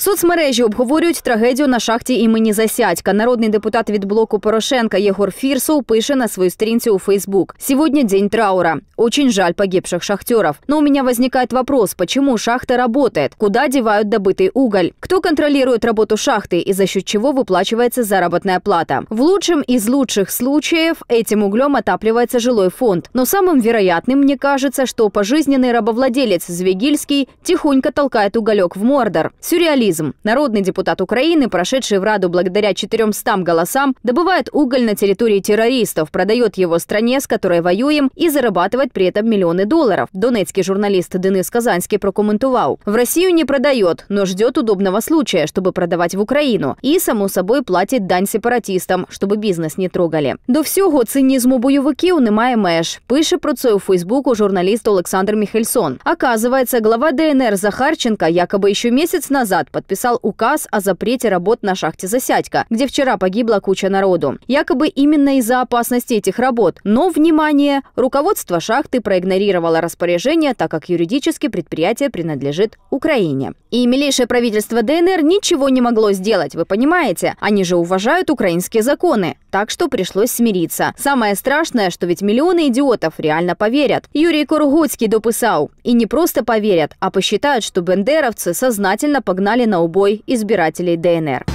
Соцмережі обговорюють трагедію на шахті імені Засядька. Народний депутат від блоку Порошенка Єгор Фірсов пише на своей сторінці у Facebook. «Сегодня день траура. Очень жаль погибших шахтеров. Но у меня возникает вопрос, почему шахта работает? Куда девают добытый уголь? Кто контролирует работу шахты и за счет чего выплачивается заработная плата? В лучшем из лучших случаев этим углем отапливается жилой фонд. Но самым вероятным, мне кажется, что пожизненный рабовладелец Звегильский тихонько толкает уголек в Мордор. Сюрреализм. Народный депутат Украины, прошедший в Раду благодаря 400 голосам, добывает уголь на территории террористов, продает его стране, с которой воюем, и зарабатывает при этом миллионы долларов. Донецкий журналист Денис Казанский прокомментовал. В Россию не продает, но ждет удобного случая, чтобы продавать в Украину. И, само собой, платить дань сепаратистам, щоб бізнес не трогали. До всього цинізму бойовиків немає меж. Пише про це у Фейсбуку журналіст Олександр Міхельсон. Оказывается, глава ДНР Захарченко якобы еще месяц назад подписал указ о запрете работ на шахте Засядька, где вчера погибла куча народу. Якобы именно из-за опасности этих работ. Но, внимание, руководство шахты проигнорировало распоряжение, так как юридически предприятие принадлежит Украине. И милейшее правительство ДНР ничего не могло сделать, вы понимаете? Они же уважают украинские законы. Так что пришлось смириться. Самое страшное, что ведь миллионы идиотов реально поверят. Юрий Коругуцкий дописал. И не просто поверят, а посчитают, что бендеровцы сознательно погнали на убой избирателей ДНР.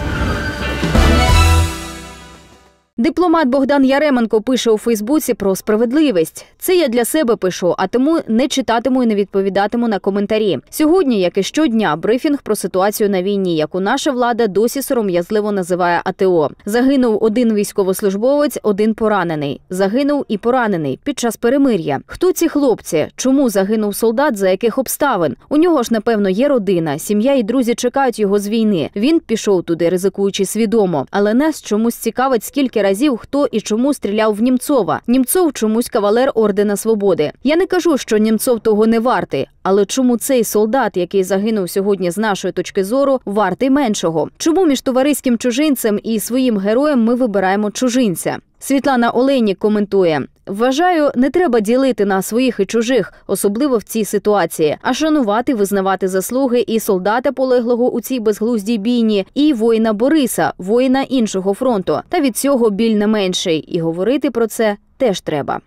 Дипломат Богдан Яременко пише у Фейсбуці про справедливість. Це я для себе пишу, а тому не читатиму і не відповідатиму на коментарі. Сьогодні, як і щодня, брифінг про ситуацію на війні, яку наша влада досі сором'язливо називає АТО. Загинув один військовослужбовець, один поранений. Загинув і поранений під час перемир'я. Хто ці хлопці? Чому загинув солдат? За яких обставин? У нього ж напевно є родина, сім'я і друзі чекають його з війни. Він пішов туди, ризикуючи свідомо, але нас чомусь цікавить, скільки разів хто і чому стріляв в Німцова. Німцов чомусь кавалер ордена свободи. Я не кажу, що Німцов того не вартий, але чому цей солдат, який загинув сьогодні з нашої точки зору, вартий меншого? Чому між товариським чужинцем і своїм героєм ми вибираємо чужинця? Світлана Олейнік коментує: вважаю, не треба ділити на своїх і чужих, особливо в цій ситуації, а шанувати, визнавати заслуги і солдата полеглого у цій безглуздій бійні, і воїна Бориса, воїна іншого фронту. Та від цього біль не менший. І говорити про це теж треба.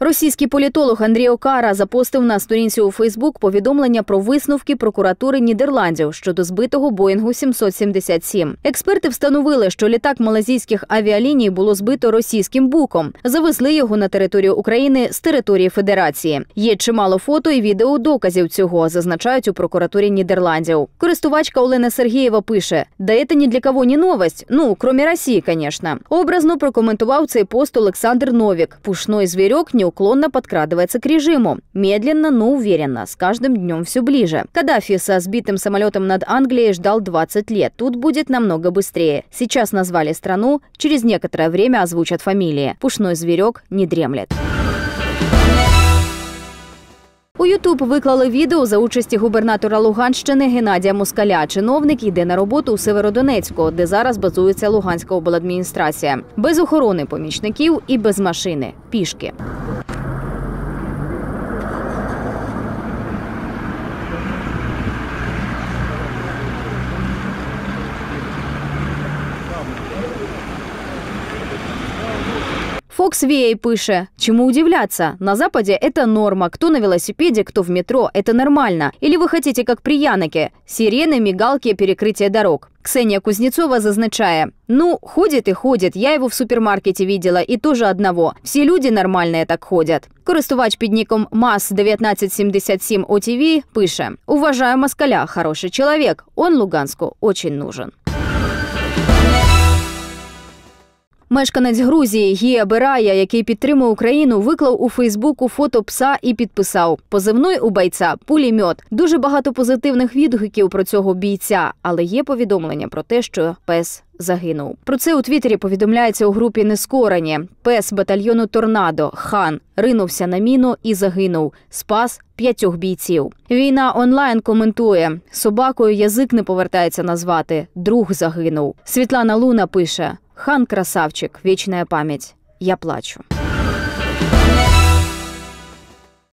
Російський політолог Андрій Окара запостив на сторінці у Фейсбук повідомлення про висновки прокуратури Нідерландів щодо збитого Боїнгу 777. Експерти встановили, що літак малазійських авіаліній було збито російським буком. Завезли його на територію України з території Федерації. Є чимало фото і відео доказів цього, зазначають у прокуратурі Нідерландів. Користувачка Олена Сергієва пише: да це ні для кого не новость. Ну, крім Росії, звісно. Образно прокоментував цей пост Олександр Новік. Пушной звірок неуклонно подкрадывается к режиму. Медленно, но уверенно, с каждым днем все ближе. Каддафи со сбитым самолетом над Англией ждал 20 лет. Тут будет намного быстрее. Сейчас назвали страну, через некоторое время озвучат фамилии. Пушной зверек не дремлет. У Ютуб виклали відео за участі губернатора Луганщини Геннадія Москаля. Чиновник йде на роботу у Северодонецьку, де зараз базується Луганська обладміністрація. Без охорони помічників і без машини. Пішки. Фокс Вей пише, чему удивляться? На Западе это норма. Кто на велосипеде, кто в метро. Это нормально. Или вы хотите, как при Яноке? Сирены, мигалки, перекрытие дорог. Ксения Кузнецова зазначає: ну, ходит и ходит. Я его в супермаркете видела и тоже одного. Всі люди нормальные так ходять. Користувач під ніком МАС 1977 ОТВ пише: Уважаю москаля, хороший человек. Он Луганску очень нужен. Мешканець Грузії Гія Берая, який підтримує Україну, виклав у Фейсбуку фото пса і підписав: позивний у бойця пулімьот. Дуже багато позитивних відгуків про цього бійця, але є повідомлення про те, що пес. Загинув про це у Твіттері повідомляється у групі Нескорені. Пес батальйону Торнадо хан ринувся на міну і загинув. Спас п'ятьох бійців. Війна онлайн коментує собакою. Язик не повертається назвати. Друг загинув. Світлана Луна пише: Хан красавчик, вічна пам'ять. Я плачу.